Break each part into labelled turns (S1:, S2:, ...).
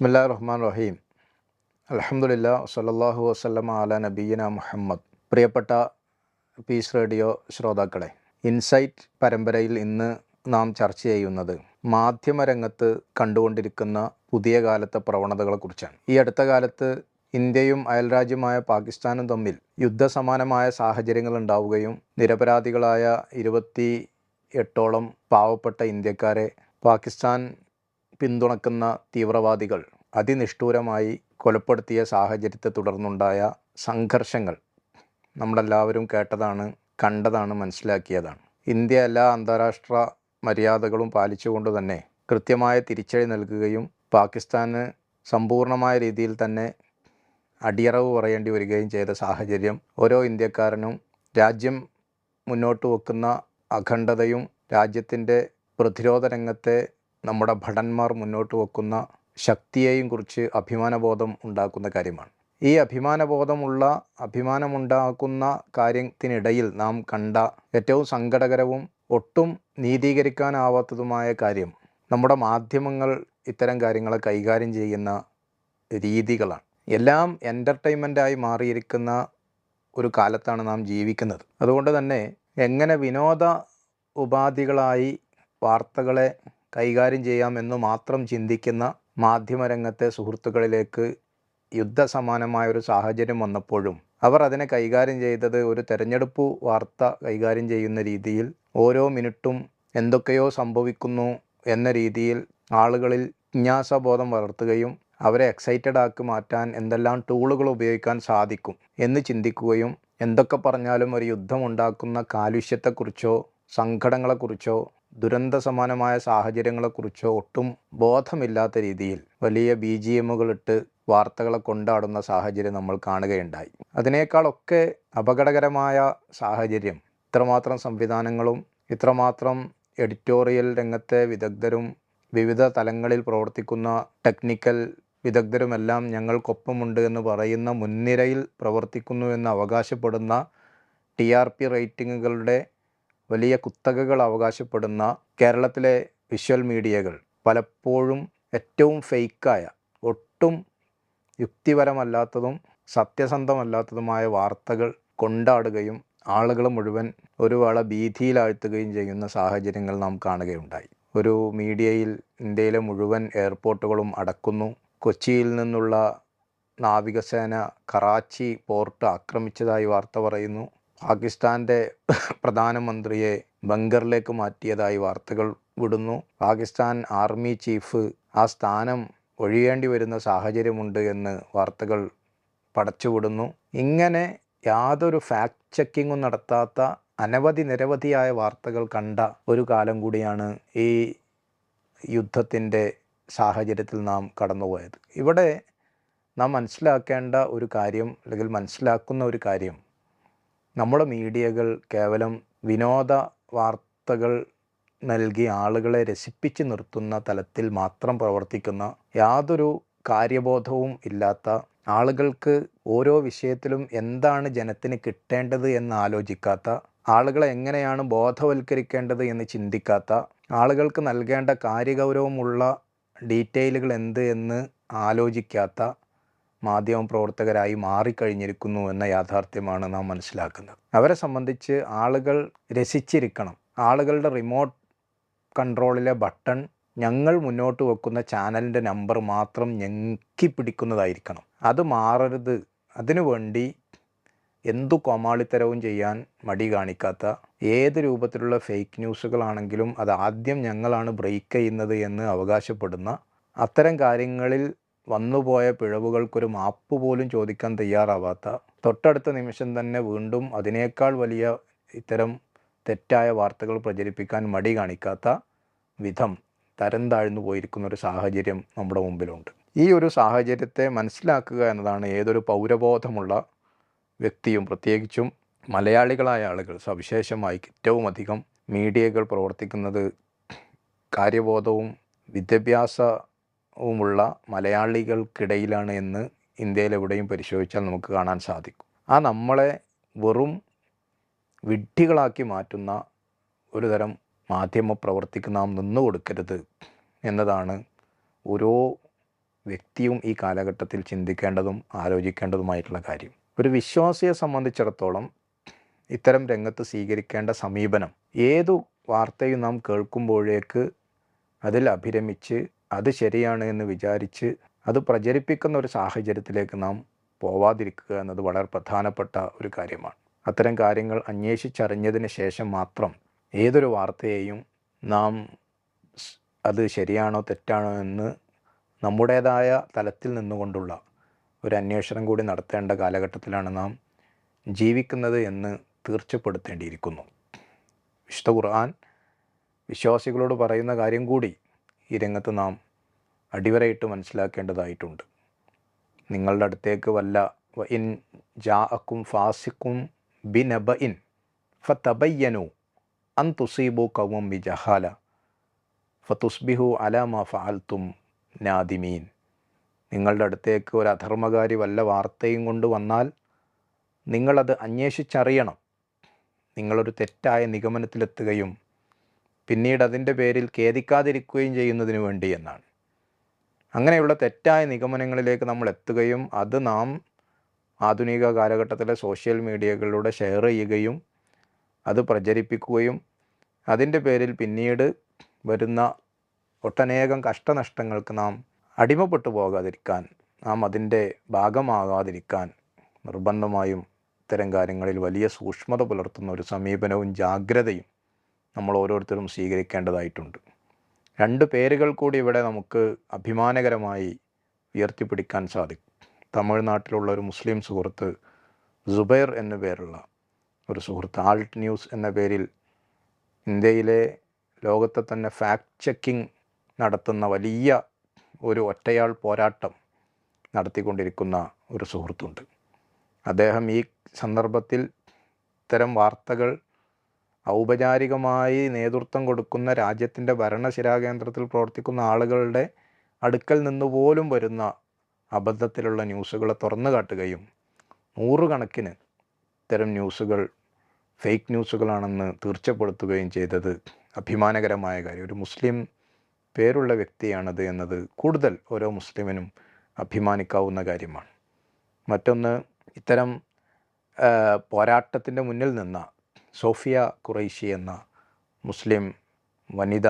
S1: ബിസ്മില്ലാ റഹ്മാൻ റഹീം അലഹമുല്ല സല്ലാഹു വസ്ലമ അല നബീന മുഹമ്മദ്. പ്രിയപ്പെട്ട പീസ് റേഡിയോ ശ്രോതാക്കളെ ഇൻസൈറ്റ് പരമ്പരയിൽ ഇന്ന് നാം ചർച്ച ചെയ്യുന്നത് മാധ്യമരംഗത്ത് കണ്ടുകൊണ്ടിരിക്കുന്ന പുതിയ കാലത്തെ പ്രവണതകളെക്കുറിച്ചാണ്. ഈ അടുത്ത കാലത്ത് ഇന്ത്യയും അയൽരാജ്യമായ പാകിസ്ഥാനും തമ്മിൽ യുദ്ധസമാനമായ സാഹചര്യങ്ങൾ ഉണ്ടാവുകയും നിരപരാധികളായ ഇരുപത്തി എട്ടോളം പാവപ്പെട്ട ഇന്ത്യക്കാരെ പാകിസ്ഥാൻ പിന്തുണക്കുന്ന തീവ്രവാദികൾ അതിനിഷ്ഠൂരമായി കൊലപ്പെടുത്തിയ സാഹചര്യത്തെ തുടർന്നുണ്ടായ സംഘർഷങ്ങൾ നമ്മളെല്ലാവരും കേട്ടതാണ് കണ്ടതാണ് മനസ്സിലാക്കിയതാണ്. ഇന്ത്യ എല്ലാ അന്താരാഷ്ട്ര മര്യാദകളും പാലിച്ചുകൊണ്ട് തന്നെ കൃത്യമായ തിരിച്ചടി നൽകുകയും പാകിസ്ഥാന് സമ്പൂർണമായ രീതിയിൽ തന്നെ അടിയറവ് പറയേണ്ടി വരികയും ചെയ്ത സാഹചര്യം ഓരോ ഇന്ത്യക്കാരനും രാജ്യം മുന്നോട്ട് വെക്കുന്ന അഖണ്ഡതയും രാജ്യത്തിന്റെ പ്രതിരോധ രംഗത്തെ നമ്മുടെ ഭടന്മാർ മുന്നോട്ട് വെക്കുന്ന ശക്തിയെയും കുറിച്ച് അഭിമാനബോധം ഉണ്ടാക്കുന്ന കാര്യമാണ്. ഈ അഭിമാനബോധമുള്ള അഭിമാനമുണ്ടാക്കുന്ന കാര്യത്തിനിടയിൽ നാം കണ്ട ഏറ്റവും സങ്കടകരവും ഒട്ടും നീതീകരിക്കാനാവാത്തതുമായ കാര്യം നമ്മുടെ മാധ്യമങ്ങൾ ഇത്തരം കാര്യങ്ങളെ കൈകാര്യം ചെയ്യുന്ന രീതികളാണ്. എല്ലാം എന്റർടൈൻമെന്റായി മാറിയിരിക്കുന്ന ഒരു കാലത്താണ് നാം ജീവിക്കുന്നത്. അതുകൊണ്ട് തന്നെ എങ്ങനെ വിനോദ ഉപാധികളായി വാർത്തകളെ കൈകാര്യം ചെയ്യാമെന്ന് മാത്രം ചിന്തിക്കുന്ന മാധ്യമരംഗത്തെ സുഹൃത്തുക്കളിലേക്ക് യുദ്ധസമാനമായ ഒരു സാഹചര്യം വന്നപ്പോഴും അവർ അതിനെ കൈകാര്യം ചെയ്തത് ഒരു തെരഞ്ഞെടുപ്പ് വാർത്ത കൈകാര്യം ചെയ്യുന്ന രീതിയിൽ ഓരോ മിനിറ്റും എന്തൊക്കെയോ സംഭവിക്കുന്നു എന്ന രീതിയിൽ ആളുകളിൽ ജിജ്ഞാസബോധം വളർത്തുകയും അവരെ എക്സൈറ്റഡ് ആക്കി മാറ്റാൻ എന്തെല്ലാം ടൂളുകൾ ഉപയോഗിക്കാൻ സാധിക്കും എന്ന് ചിന്തിക്കുകയും എന്തൊക്കെ പറഞ്ഞാലും ഒരു യുദ്ധമുണ്ടാക്കുന്ന കാലുഷ്യത്തെക്കുറിച്ചോ സങ്കടങ്ങളെക്കുറിച്ചോ ദുരന്ത സമാനമായ സാഹചര്യങ്ങളെക്കുറിച്ചോ ഒട്ടും ബോധമില്ലാത്ത രീതിയിൽ വലിയ ബി ജി എമ്മുകളിട്ട് വാർത്തകളെ കൊണ്ടാടുന്ന സാഹചര്യം നമ്മൾ കാണുകയുണ്ടായി. അതിനേക്കാളൊക്കെ അപകടകരമായ സാഹചര്യം ഇത്രമാത്രം സംവിധാനങ്ങളും ഇത്രമാത്രം എഡിറ്റോറിയൽ രംഗത്തെ വിദഗ്ധരും വിവിധ തലങ്ങളിൽ പ്രവർത്തിക്കുന്ന ടെക്നിക്കൽ വിദഗ്ധരുമെല്ലാം ഞങ്ങൾക്കൊപ്പമുണ്ട് എന്ന് പറയുന്ന മുൻനിരയിൽ പ്രവർത്തിക്കുന്നു എന്ന് അവകാശപ്പെടുന്ന ടി ആർ പി റേറ്റിങ്ങുകളുടെ വലിയ കുത്തകകൾ അവകാശപ്പെടുന്ന കേരളത്തിലെ വിഷ്വൽ മീഡിയകൾ പലപ്പോഴും ഏറ്റവും ഫേക്കായ ഒട്ടും യുക്തിപരമല്ലാത്തതും സത്യസന്ധമല്ലാത്തതുമായ വാർത്തകൾ കൊണ്ടാടുകയും ആളുകൾ മുഴുവൻ ഒരു വേള ഭീതിയിലാഴ്ത്തുകയും ചെയ്യുന്ന സാഹചര്യങ്ങൾ നാം കാണുകയുണ്ടായി. ഒരു മീഡിയയിൽ ഇന്ത്യയിലെ മുഴുവൻ എയർപോർട്ടുകളും അടക്കുന്നു. കൊച്ചിയിൽ നിന്നുള്ള നാവികസേന കറാച്ചി പോർട്ട് ആക്രമിച്ചതായി വാർത്ത പറയുന്നു. പാകിസ്ഥാന്റെ പ്രധാനമന്ത്രിയെ ബങ്കറിലേക്ക് മാറ്റിയതായി വാർത്തകൾ വിടുന്നു. പാകിസ്ഥാൻ ആർമി ചീഫ് ആ സ്ഥാനം ഒഴിയേണ്ടി വരുന്ന സാഹചര്യമുണ്ട് എന്ന് വാർത്തകൾ പടച്ചുവിടുന്നു ഇങ്ങനെ യാതൊരു ഫാക്ട് ചെക്കിങ്ങും നടത്താത്ത അനവധി നിരവധിയായ വാർത്തകൾ കണ്ട ഒരു കാലം കൂടിയാണ് ഈ യുദ്ധത്തിന്റെ സാഹചര്യത്തിൽ നാം കടന്നുപോയത്. ഇവിടെ നാം മനസ്സിലാക്കേണ്ട ഒരു കാര്യം അല്ലെങ്കിൽ മനസ്സിലാക്കുന്ന ഒരു കാര്യം നമ്മുടെ മീഡിയകൾ കേവലം വിനോദ വാർത്തകൾ നൽകി ആളുകളെ രസിപ്പിച്ച് നിർത്തുന്ന തലത്തിൽ മാത്രം പ്രവർത്തിക്കുന്ന യാതൊരു കാര്യബോധവും ഇല്ലാത്ത ആളുകൾക്ക് ഓരോ വിഷയത്തിലും എന്താണ് ജനത്തിന് കിട്ടേണ്ടത് എന്ന് ആലോചിക്കാത്ത ആളുകളെ എങ്ങനെയാണ് ബോധവൽക്കരിക്കേണ്ടത് എന്ന് ചിന്തിക്കാത്ത ആളുകൾക്ക് നൽകേണ്ട കാര്യഗൗരവമുള്ള ഡീറ്റെയിലുകൾ എന്ത് എന്ന് ആലോചിക്കാത്ത മാധ്യമ പ്രവർത്തകരായി മാറിക്കഴിഞ്ഞിരിക്കുന്നു എന്ന യാഥാർത്ഥ്യമാണ് നാം മനസ്സിലാക്കുന്നത്. അവരെ സംബന്ധിച്ച് ആളുകൾ രസിച്ചിരിക്കണം. ആളുകളുടെ റിമോട്ട് കൺട്രോളിലെ ബട്ടൺ ഞങ്ങൾ മുന്നോട്ട് വെക്കുന്ന ചാനലിന്റെ നമ്പർ മാത്രം ഞെക്കി പിടിക്കുന്നതായിരിക്കണം. അത് മാറരുത്. അതിനു വേണ്ടി എന്തു കോമാളിത്തരവും ചെയ്യാൻ മടി കാണിക്കാത്ത ഏത് രൂപത്തിലുള്ള ഫേക്ക് ന്യൂസുകളാണെങ്കിലും അത് ആദ്യം ഞങ്ങളാണ് ബ്രേക്ക് ചെയ്യുന്നത് എന്ന് അവകാശപ്പെടുന്ന അത്തരം കാര്യങ്ങളിൽ വന്നുപോയ പിഴവുകൾക്കൊരു മാപ്പ് പോലും ചോദിക്കാൻ തയ്യാറാവാത്ത തൊട്ടടുത്ത നിമിഷം തന്നെ വീണ്ടും അതിനേക്കാൾ വലിയ ഇത്തരം തെറ്റായ വാർത്തകൾ പ്രചരിപ്പിക്കാൻ മടി കാണിക്കാത്ത വിധം തരം താഴ്ന്നു പോയിരിക്കുന്ന ഒരു സാഹചര്യം നമ്മുടെ മുമ്പിലുണ്ട്. ഈ ഒരു സാഹചര്യത്തെ മനസ്സിലാക്കുക എന്നതാണ് ഏതൊരു പൗരബോധമുള്ള വ്യക്തിയും പ്രത്യേകിച്ചും മലയാളികളായ ആളുകൾ സവിശേഷമായി ഏറ്റവും അധികം മീഡിയകൾ പ്രവർത്തിക്കുന്നത് കാര്യബോധവും വിദ്യാഭ്യാസവുമുള്ള മലയാളികൾക്കിടയിലാണ് എന്ന് ഇന്ത്യയിലെവിടെയും പരിശോധിച്ചാൽ നമുക്ക് കാണാൻ സാധിക്കും. ആ നമ്മളെ വെറും വിഡ്ഢികളാക്കി മാറ്റുന്ന ഒരു തരം മാധ്യമ പ്രവർത്തിക്ക് നാം നിന്നു കൊടുക്കരുത് എന്നതാണ് ഓരോ വ്യക്തിയും ഈ കാലഘട്ടത്തിൽ ചിന്തിക്കേണ്ടതും ആലോചിക്കേണ്ടതുമായിട്ടുള്ള കാര്യം. ഒരു വിശ്വാസിയെ സംബന്ധിച്ചിടത്തോളം ഇത്തരം രംഗത്ത് സ്വീകരിക്കേണ്ട സമീപനം ഏതു വാർത്തയും നാം കേൾക്കുമ്പോഴേക്ക് അതിൽ അഭിരമിച്ച് അത് ശരിയാണ് എന്ന് വിചാരിച്ച് അത് പ്രചരിപ്പിക്കുന്ന ഒരു സാഹചര്യത്തിലേക്ക് നാം പോവാതിരിക്കുക എന്നത് വളരെ പ്രധാനപ്പെട്ട ഒരു കാര്യമാണ്. അത്തരം കാര്യങ്ങൾ അന്വേഷിച്ചറിഞ്ഞതിന് ശേഷം മാത്രം ഏതൊരു വാർത്തയെയും നാം അത് ശരിയാണോ തെറ്റാണോ എന്ന് നമ്മുടേതായ തലത്തിൽ നിന്നുകൊണ്ടുള്ള ഒരു അന്വേഷണം കൂടി നടത്തേണ്ട കാലഘട്ടത്തിലാണ് നാം ജീവിക്കുന്നത് എന്ന് തീർച്ചപ്പെടുത്തേണ്ടിയിരിക്കുന്നു. വിശുദ്ധ ഖുർആൻ വിശ്വാസികളോട് പറയുന്ന കാര്യം കൂടി ഈ രംഗത്ത് നാം അടിവരയിട്ട് മനസ്സിലാക്കേണ്ടതായിട്ടുണ്ട്. നിങ്ങളുടെ അടുത്തേക്ക് വല്ല ഇൻ ജാഅക്കും ഫാസിക്കും ബി നബ ഇൻ ഫതബയ്യനു അൻ തുസീബു കൗമം ബി ജഹാല ഫതുസ്ബിഹു അലാമ ഫാൽത്തും നാദിമീൻ. നിങ്ങളുടെ അടുത്തേക്ക് ഒരു അധർമ്മകാരി വല്ല വാർത്തയും കൊണ്ട് വന്നാൽ നിങ്ങളത് അന്വേഷിച്ചറിയണം. നിങ്ങളൊരു തെറ്റായ നിഗമനത്തിലെത്തുകയും പിന്നീട് അതിന്റെ പേരിൽ ഖേദിക്കാതിരിക്കുകയും ചെയ്യുന്നതിന് വേണ്ടി എന്നാണ്. അങ്ങനെയുള്ള തെറ്റായ നിഗമനങ്ങളിലേക്ക് നമ്മൾ എത്തുകയും അത് നാം ആധുനിക കാലഘട്ടത്തിലെ സോഷ്യൽ മീഡിയകളിലൂടെ ഷെയർ ചെയ്യുകയും അത് പ്രചരിപ്പിക്കുകയും അതിന്റെ പേരിൽ പിന്നീട് വരുന്ന ഒട്ടനേകം കഷ്ടനഷ്ടങ്ങൾക്ക് നാം അടിമപ്പെട്ടു പോകാതിരിക്കാൻ നാം അതിന്റെ ഭാഗമാകാതിരിക്കാൻ നിർബന്ധമായും ഇത്തരം കാര്യങ്ങളിൽ വലിയ സൂക്ഷ്മത പുലർത്തുന്ന ഒരു സമീപനവും ജാഗ്രതയും നമ്മൾ ഓരോരുത്തരും സ്വീകരിക്കേണ്ടതായിട്ടുണ്ട്. രണ്ട് പേരുകൾ കൂടി ഇവിടെ നമുക്ക് അഭിമാനകരമായി ഉയർത്തിപ്പിടിക്കാൻ സാധിക്കും. തമിഴ്നാട്ടിലുള്ള ഒരു മുസ്ലിം സുഹൃത്ത് സുബൈർ എന്ന പേരുള്ള ഒരു സുഹൃത്ത് ആൾട്ട് ന്യൂസ് എന്ന പേരിൽ ഇന്ത്യയിലെ ലോകത്തെ തന്നെ ഫാക്ട് ചെക്കിംഗ് നടത്തുന്ന വലിയ ഒരു ഒറ്റയാൾ പോരാട്ടം നടത്തിക്കൊണ്ടിരിക്കുന്ന ഒരു സുഹൃത്തുണ്ട്. അദ്ദേഹം ഈ സന്ദർഭത്തിൽ ഇത്തരം വാർത്തകൾ ഔപചാരികമായി നേതൃത്വം കൊടുക്കുന്ന രാജ്യത്തിന്റെ ഭരണശിരാകേന്ദ്രത്തിൽ പ്രവർത്തിക്കുന്ന ആളുകളുടെ അടുക്കൽ നിന്ന് പോലും വരുന്ന അബദ്ധത്തിലുള്ള ന്യൂസുകളെ തുറന്നു കാട്ടുകയും നൂറുകണക്കിന് ഇത്തരം ന്യൂസുകൾ ഫേക്ക് ന്യൂസുകളാണെന്ന് തീർച്ചപ്പെടുത്തുകയും ചെയ്തത് അഭിമാനകരമായ കാര്യം. ഒരു മുസ്ലിം പേരുള്ള വ്യക്തിയാണത് എന്നത് കൂടുതൽ ഓരോ മുസ്ലിമിനും അഭിമാനിക്കാവുന്ന കാര്യമാണ്. മറ്റൊന്ന് ഇത്തരം പോരാട്ടത്തിന്റെ മുന്നിൽ നിന്ന സോഫിയ കുറൈശി എന്ന മുസ്ലിം വനിത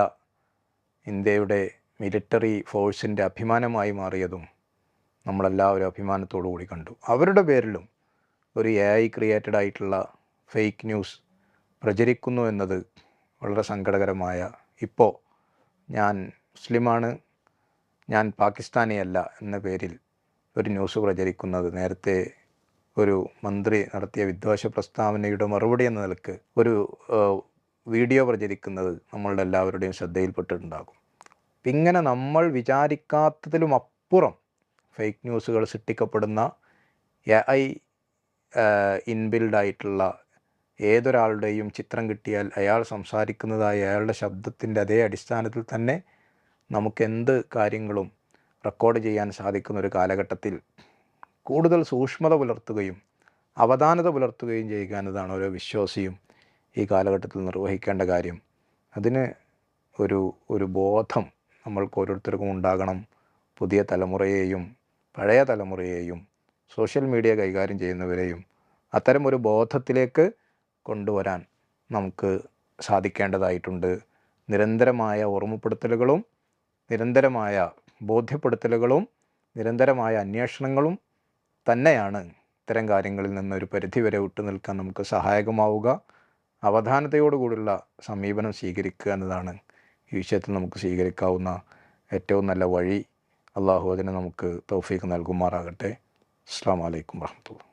S1: ഇന്ത്യയുടെ മിലിറ്ററി ഫോഴ്സിന്റെ അഭിമാനമായി മാറിയതും നമ്മളെല്ലാവരും അഭിമാനത്തോടു കൂടി കണ്ടു. അവരുടെ പേരിലും ഒരു എ ഐ ക്രിയേറ്റഡ് ആയിട്ടുള്ള ഫേക്ക് ന്യൂസ് പ്രചരിക്കുന്നു എന്നത് വളരെ സങ്കടകരമായ ഇപ്പോൾ ഞാൻ മുസ്ലിമാണ് ഞാൻ പാകിസ്ഥാനിയല്ല എന്ന പേരിൽ ഒരു ന്യൂസ് പ്രചരിക്കുന്നത് നേരത്തെ ഒരു മന്ത്രി നടത്തിയ വിദ്വേഷ പ്രസ്താവനയുടെ മറുപടി എന്ന നിലയ്ക്ക് ഒരു വീഡിയോ പ്രചരിക്കുന്നത് നമ്മളുടെ എല്ലാവരുടെയും ശ്രദ്ധയിൽപ്പെട്ടിട്ടുണ്ടാകും. ഇങ്ങനെ നമ്മൾ വിചാരിക്കാത്തതിലും അപ്പുറം ഫേക്ക് ന്യൂസുകൾ സൃഷ്ടിക്കപ്പെടുന്ന എ ഐ ഇൻബിൽഡായിട്ടുള്ള ഏതൊരാളുടെയും ചിത്രം കിട്ടിയാൽ അയാൾ സംസാരിക്കുന്നതായ അയാളുടെ ശബ്ദത്തിന്റെ അതേ അടിസ്ഥാനത്തിൽ തന്നെ നമുക്ക് എന്ത് കാര്യങ്ങളും റെക്കോർഡ് ചെയ്യാൻ സാധിക്കുന്ന ഒരു കാലഘട്ടത്തിൽ കൂടുതൽ സൂക്ഷ്മത പുലർത്തുകയും അവധാനത പുലർത്തുകയും ചെയ്യുക എന്നതാണ് ഓരോ വിശ്വാസിയും ഈ കാലഘട്ടത്തിൽ നിർവഹിക്കേണ്ട കാര്യം. അതിന് ഒരു ഒരു ബോധം നമ്മൾക്ക് ഓരോരുത്തർക്കും ഉണ്ടാകണം. പുതിയ തലമുറയെയും പഴയ തലമുറയെയും സോഷ്യൽ മീഡിയ കൈകാര്യം ചെയ്യുന്നവരെയും അത്തരം ഒരു ബോധത്തിലേക്ക് കൊണ്ടുവരാൻ നമുക്ക് സാധിക്കേണ്ടതായിട്ടുണ്ട്. നിരന്തരമായ ഓർമ്മപ്പെടുത്തലുകളും നിരന്തരമായ ബോധ്യപ്പെടുത്തലുകളും നിരന്തരമായ അന്വേഷണങ്ങളും തന്നെയാണ് ഇത്തരം കാര്യങ്ങളിൽ നിന്ന് ഒരു പരിധിവരെ വിട്ടു നിൽക്കാൻ നമുക്ക് സഹായകമാവുക. അവധാനതയോടുകൂടിയുള്ള സമീപനം സ്വീകരിക്കുക എന്നതാണ് ഈ വിഷയത്തിൽ നമുക്ക് സ്വീകരിക്കാവുന്ന ഏറ്റവും നല്ല വഴി. അള്ളാഹു അതിന് നമുക്ക് തൗഫീഖ് നൽകുമാറാകട്ടെ. അസ്സാം വലൈക്കും വർഹമത്തുള്ള